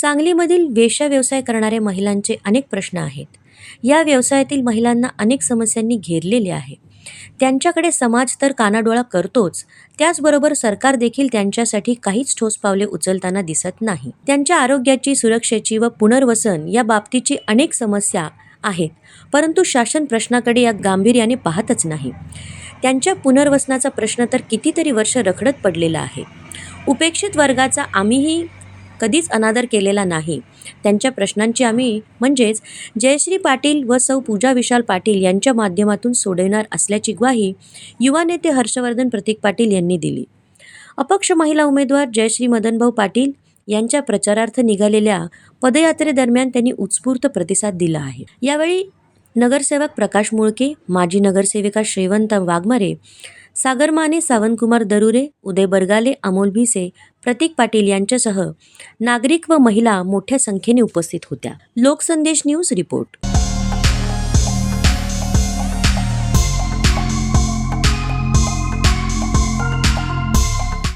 सांगलीमधील वेश्या व्यवसाय करणाऱ्या महिलांचे अनेक प्रश्न आहेत. या व्यवसायातील महिलांना अनेक समस्यांनी घेरलेले आहे. त्यांच्याकडे समाज तर कानाडोळा करतोच त्याचबरोबर सरकार देखील त्यांच्यासाठी काहीच ठोस पावले उचलताना दिसत नाही. त्यांच्या आरोग्याची सुरक्षेची व पुनर्वसन या बाबतीची अनेक समस्या आहेत परंतु शासन प्रश्नाकडे या गांभीर्याने पाहतच नाही. त्यांच्या पुनर्वसनाचा प्रश्न तर कितीतरी वर्ष रखडत पडलेला आहे. उपेक्षित वर्गाचा आम्हीही कधीच अनादर केलेला नाही. त्यांच्या प्रश्नांची आम्ही म्हणजेच जयश्री पाटील व सौ पूजा विशाल पाटील यांच्या माध्यमातून सोडवणार असल्याची ग्वाही युवा नेते हर्षवर्धन प्रतीक पाटील यांनी दिली. अपक्ष महिला उमेदवार जयश्री मदनभाऊ पाटील यांच्या प्रचारार्थ निघालेल्या पदयात्रेदरम्यान त्यांनी उत्स्फूर्त प्रतिसाद दिला आहे. यावेळी नगरसेवक प्रकाश मुळके माजी नगरसेविका श्रीवंत वाघमारे सागर माने सावंतकुमार दरुरे उदय बरगाले अमोल भिसे प्रतीक पाटील यांच्यासह नागरिक व महिला मोठ्या संख्येने उपस्थित होत्या. Loksandesh news report.